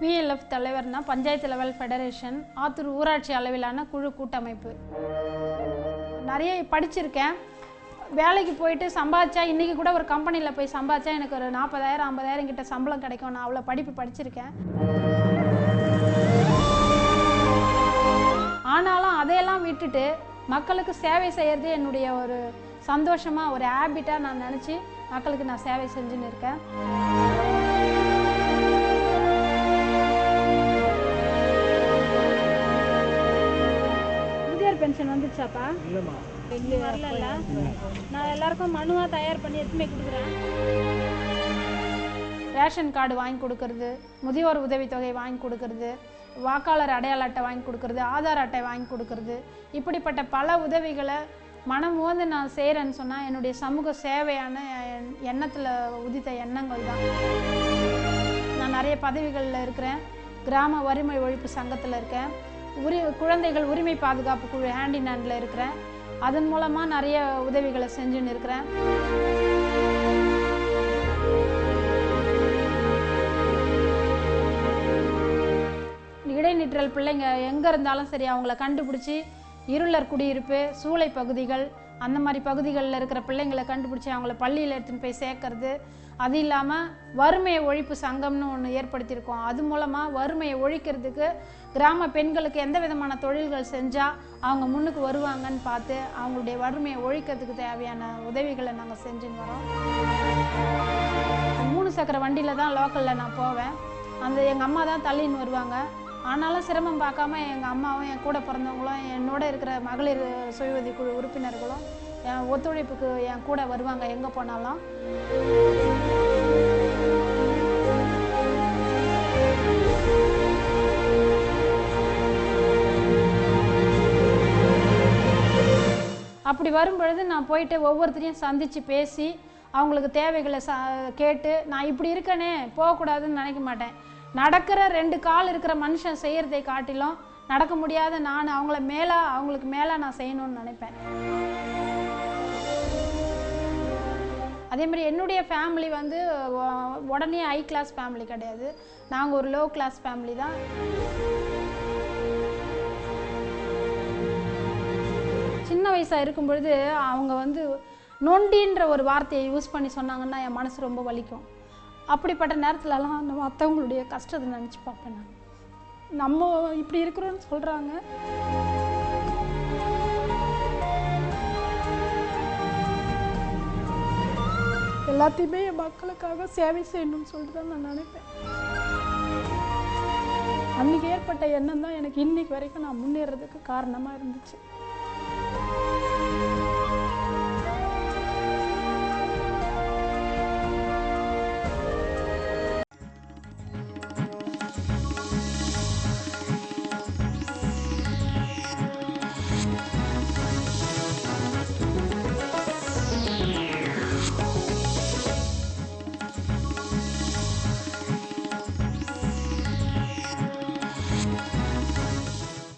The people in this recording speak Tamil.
பிஎல்எஃப் தலைவர்னா பஞ்சாயத்து லெவல் ஃபெடரேஷன் ஆத்தூர் ஊராட்சி அளவிலான குழு கூட்டமைப்பு. நிறைய படிச்சிருக்கேன். வேலைக்கு போயிட்டு சம்பாதிச்சா இன்றைக்கி கூட ஒரு கம்பெனியில் போய் சம்பாதிச்சா எனக்கு ஒரு நாற்பதாயிரம் ஐம்பதாயிரம் கிட்ட சம்பளம் கிடைக்கும். நான் அவ்வளோ படிப்பு படிச்சிருக்கேன். ஆனாலும் அதையெல்லாம் விட்டுட்டு மக்களுக்கு சேவை செய்கிறது என்னுடைய ஒரு சந்தோஷமாக ஒரு ஹேபிட்டாக நான் நினச்சி மக்களுக்கு நான் சேவை செஞ்சுன்னு இருக்கேன். பென்ஷன் வந்துச்சாப்பா இல்லைம்மா. வரல நான் எல்லாருக்கும் மனுவாக தயார் பண்ணி எடுத்துமே கொடுக்குறேன். ரேஷன் கார்டு வாங்கி கொடுக்கறது முதியோர் உதவித்தொகை வாங்கி கொடுக்கறது வாக்காளர் அடையாள அட்டை வாங்கி கொடுக்கறது ஆதார் அட்டை வாங்கி கொடுக்கறது இப்படிப்பட்ட பல உதவிகளை மனம் வந்து நான் செய்கிறேன்னு சொன்னால் என்னுடைய சமூக சேவையான எண்ணத்தில் உதித்த எண்ணங்கள் தான். நான் நிறைய பதவிகளில் இருக்கிறேன். கிராம வறுமை ஒழிப்பு சங்கத்தில் இருக்கேன். உரி குழந்தைகள் உரிமை பாதுகாப்பு குழு ஹேண்ட் இன் ஹேண்டில் இருக்கிறேன். அதன் மூலமாக நிறைய உதவிகளை செஞ்சுன்னு இருக்கிறேன். இடைநிற்றல் பிள்ளைங்க எங்கே இருந்தாலும் சரி அவங்கள கண்டுபிடிச்சி இருளர் குடியிருப்பு சூளை பகுதிகள் அந்த மாதிரி பகுதிகளில் இருக்கிற பிள்ளைங்களை கண்டுபிடிச்சி அவங்கள பள்ளியில் எடுத்துன்னு போய் சேர்க்கறது அது இல்லாமல் வறுமையை ஒழிப்பு சங்கம்னு ஒன்று ஏற்படுத்தியிருக்கோம். அது மூலமாக வறுமையை ஒழிக்கிறதுக்கு கிராம பெண்களுக்கு எந்த விதமான தொழில்கள் செஞ்சால் அவங்க முன்னுக்கு வருவாங்கன்னு பார்த்து அவங்களுடைய வறுமையை ஒழிக்கிறதுக்கு தேவையான உதவிகளை நாங்கள் செஞ்சுன்னு வரோம். மூணு சக்கர வண்டியில் தான் லோக்கலில் நான் போவேன். அந்த எங்கள் அம்மா தான் தள்ளின்னு வருவாங்க. ஆனாலும் சிரமம் பார்க்காம எங்கள் அம்மாவும் என் கூட பிறந்தவங்களும் என்னோட இருக்கிற மகளிர் சுய உதவி குழு உறுப்பினர்களும் என் ஒத்துழைப்புக்கு என் கூட வருவாங்க. எங்கே போனாலும். அப்படி வரும் பொழுது நான் போயிட்டு ஒவ்வொருத்தரையும் சந்தித்து பேசி அவங்களுக்கு தேவைகளை ச கேட்டு நான் இப்படி இருக்கனே போகக்கூடாதுன்னு நினைக்க மாட்டேன். நடக்கிற ரெண்டு கால் இருக்கிற மனுஷன் செய்கிறதை காட்டிலும் நடக்க முடியாத நான் அவங்கள மேலே அவங்களுக்கு மேலே நான் செய்யணும்னு நினைப்பேன். அதே மாதிரி என்னுடைய ஃபேமிலி வந்து உடனே ஹை கிளாஸ் ஃபேமிலி கிடையாது. நாங்கள் ஒரு லோ கிளாஸ் ஃபேமிலி தான். சின்ன வயசாக இருக்கும் பொழுது அவங்க வந்து நொண்டின்ற ஒரு வார்த்தையை யூஸ் பண்ணி சொன்னாங்கன்னா என் மனசு ரொம்ப வலிக்கும். அப்படிப்பட்ட நேரத்துலலாம் நம்ம மற்றவங்களுடைய கஷ்டத்தை நினச்சி பார்ப்பேன் நான். நம்ம இப்படி இருக்கிறோன்னு சொல்கிறாங்க எல்லாத்தையுமே என் மக்களுக்காக சேவை செய்யணும்னு சொல்லிட்டு தான் நான் நினைப்பேன். அன்னைக்கு ஏற்பட்ட எண்ணம் தான் எனக்கு இன்னைக்கு வரைக்கும் நான் முன்னேறதுக்கு காரணமாக இருந்துச்சு.